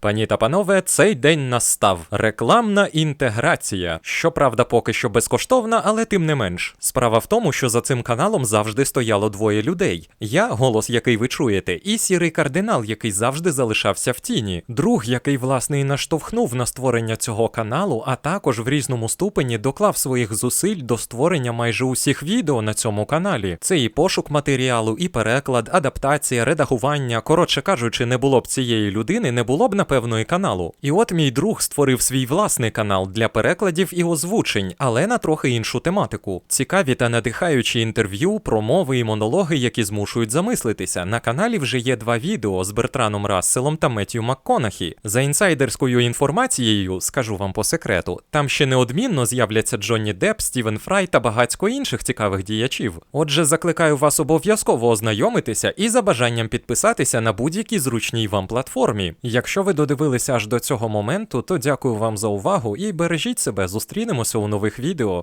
Пані та панове, цей день настав. Рекламна інтеграція. Щоправда, поки що безкоштовна, але тим не менш. Справа в тому, що за цим каналом завжди стояло двоє людей: я, голос, який ви чуєте, і сірий кардинал, який завжди залишався в тіні. Друг, який власне і наштовхнув на створення цього каналу, а також в різному ступені доклав своїх зусиль до створення майже усіх відео на цьому каналі. Це і пошук матеріалу, і переклад, адаптація, редагування. Коротше кажучи, не було б цієї людини, не було б напевно і каналу. І от мій друг створив свій власний канал для перекладів і озвучень, але на трохи іншу тематику. Цікаві та надихаючі інтерв'ю, промови і монологи, які змушують замислитися. На каналі вже є два відео з Бертраном Расселом та Меттью МакКонахі. За інсайдерською інформацією, скажу вам по секрету, там ще неодмінно з'являться Джонні Депп, Стівен Фрай та багатько інших цікавих діячів. Отже, закликаю вас обов'язково ознайомитися і за бажанням підписатися на будь-якій зручній вам платформі. Якщо ви додивилися аж до цього моменту, то дякую вам за увагу і бережіть себе. Зустрінемося у нових відео.